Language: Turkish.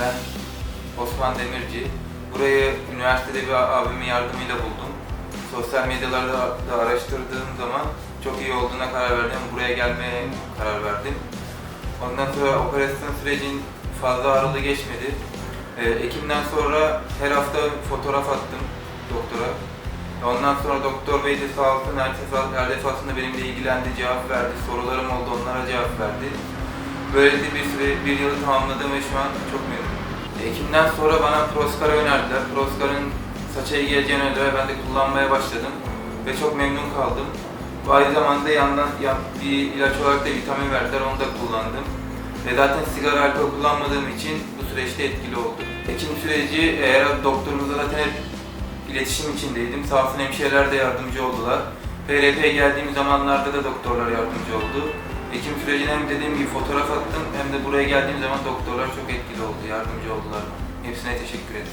Ben Osman Demirci. Burayı üniversitede bir abimin yardımıyla buldum. Sosyal medyalarda da araştırdığım zaman çok iyi olduğuna karar verdim. Buraya gelmeye karar verdim. Ondan sonra operasyon sürecin fazla ağrılı geçmedi. Ee, Ekim'den sonra her hafta fotoğraf attım doktora. Ondan sonra doktor bey de sağ olsun her, her defasında benimle ilgilendi, cevap verdi. Sorularım oldu, onlara cevap verdi. Böylece bir süre, bir yılı tamamladım ve şu an çok memnunum. Ekim'den sonra bana Proscar'ı önerdiler. Proscar'ın saça iyi geleceğini önerdiler. Ben de kullanmaya başladım ve çok memnun kaldım. Bu aynı zamanda yandan yan, bir ilaç olarak da vitamin verdiler, onu da kullandım. Ve zaten sigara alkol kullanmadığım için bu süreçte etkili oldu. Ekim süreci eğer doktorumuzla zaten hep iletişim içindeydim. Sağ olsun hemşireler de yardımcı oldular. PRP'ye geldiğim zamanlarda da doktorlar yardımcı oldu. Ekim sürecine hem dediğim gibi fotoğraf attım hem de buraya geldiğim zaman doktorlar çok etkili oldu, yardımcı oldular. Hepsine teşekkür ederim.